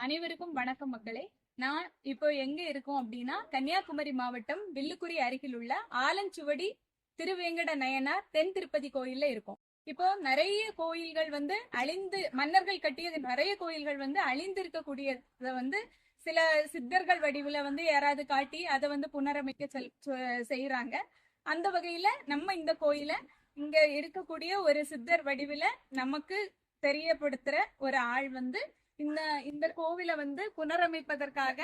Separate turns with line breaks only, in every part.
அனைவருக்கும் வணக்கம் மக்களே. நான் இப்போ எங்க இருக்கோம் அப்படின்னா கன்னியாகுமரி மாவட்டம் வில்லுக்குரி அருகில் உள்ள ஆலஞ்சுவடி திருவேங்கட நயனார் தென் திருப்பதி கோயில்ல இருக்கோம். இப்போ நிறைய கோயில்கள் வந்து அழிந்து மன்னர்கள் கட்டியது நிறைய கோயில்கள் வந்து அழிந்து இருக்கக்கூடியத வந்து சில சித்தர்கள் வடிவுல வந்து யாராவது காட்டி அதை வந்து புனரமைக்க செல் செய்யறாங்க அந்த வகையில நம்ம இந்த கோயில இங்க இருக்கக்கூடிய ஒரு சித்தர் வடிவுல நமக்கு தெரியப்படுத்துற ஒரு ஆள் வந்து இந்த இந்த கோவிலை வந்து புனரமைப்பதற்காக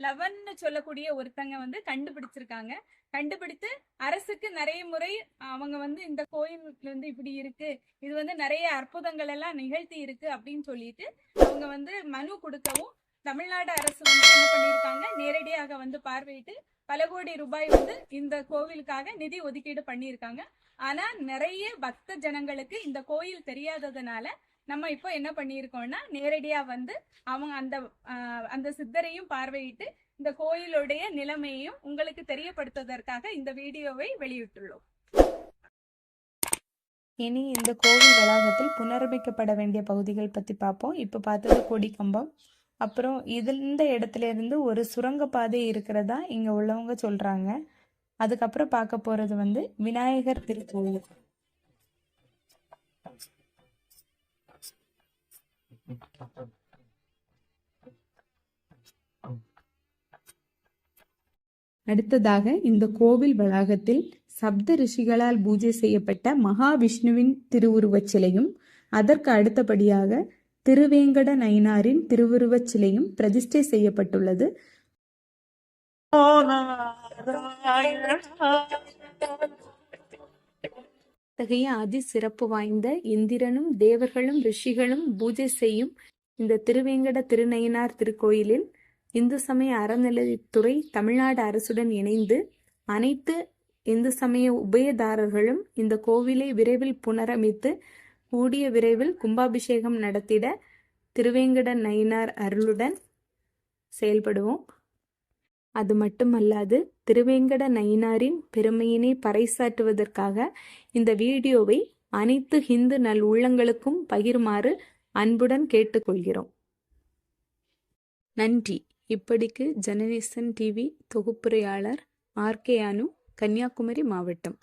லவன்னு சொல்லக்கூடிய ஒருத்தங்க வந்து கண்டுபிடிச்சிருக்காங்க. கண்டுபிடித்து அரசுக்கு நிறைய முறை அவங்க வந்து இந்த கோயில் வந்து இப்படி இருக்கு இது வந்து நிறைய அற்புதங்கள் எல்லாம் நிகழ்த்தி இருக்கு அப்படின்னு சொல்லிட்டு அவங்க வந்து மனு கொடுக்கவும் தமிழ்நாடு அரசு வந்து என்ன பண்ணியிருக்காங்க நேரடியாக வந்து பார்வையிட்டு பல கோடி ரூபாய் வந்து இந்த கோவிலுக்காக நிதி ஒதுக்கீடு பண்ணியிருக்காங்க. ஆனா நிறைய பக்த ஜனங்களுக்கு இந்த கோயில் தெரியாததுனால நம்ம இப்போ என்ன பண்ணியிருக்கோம்னா நேரடியா வந்து அவங்க அந்த அந்த சித்தரையும் பார்வையிட்டு இந்த கோயிலுடைய நிலைமையையும் உங்களுக்கு தெரியப்படுத்துவதற்காக இந்த வீடியோவை வெளியிட்டுள்ளோம்.
இனி இந்த கோவில் வளாகத்தில் புனரமைக்கப்பட வேண்டிய பகுதிகள் பற்றி பார்ப்போம். இப்போ பார்த்தது கொடிக்கம்பம் அப்புறம் இது இந்த இடத்துல இருந்து ஒரு சுரங்கப்பாதை இருக்கிறதா இங்கே உள்ளவங்க சொல்கிறாங்க அதுக்கப்புறம் பார்க்க போகிறது வந்து விநாயகர் திருக்கோவில். அடுத்ததாக இந்த கோவில் வளாகத்தில் சப்த ரிஷிகளால் பூஜை செய்யப்பட்ட மகாவிஷ்ணுவின் திருவுருவச் சிலையும் அதற்கு அடுத்தபடியாக திருவேங்கட நயினாரின் திருவுருவச் சிலையும் பிரதிஷ்டை செய்யப்பட்டுள்ளது. அத்தகைய அதி சிறப்பு வாய்ந்த இந்திரனும் தேவர்களும் ரிஷிகளும் பூஜை செய்யும் இந்த திருவேங்கட திருநயினார் திருக்கோயிலில் இந்து சமய அறநிலையத்துறை தமிழ்நாடு அரசுடன் இணைந்து அனைத்து இந்து சமய உபயதாரர்களும் இந்த கோவிலை விரைவில் புனரமைத்து கூடிய விரைவில் கும்பாபிஷேகம் நடத்திட திருவேங்கட நயினார் அருளுடன் செயல்படுவோம். அது மட்டுமல்லாது திருவேங்கட நயினாரின் பெருமையினை பறைசாற்றுவதற்காக இந்த வீடியோவை அனைத்து ஹிந்து நல் உள்ளங்களுக்கும் பகிருமாறு அன்புடன் கேட்டுக்கொள்கிறோம். நன்றி. இப்படிக்கு ஜெனரேஷன் டிவி தொகுப்புரையாளர் ஆர்கே அனு கன்னியாகுமரி மாவட்டம்.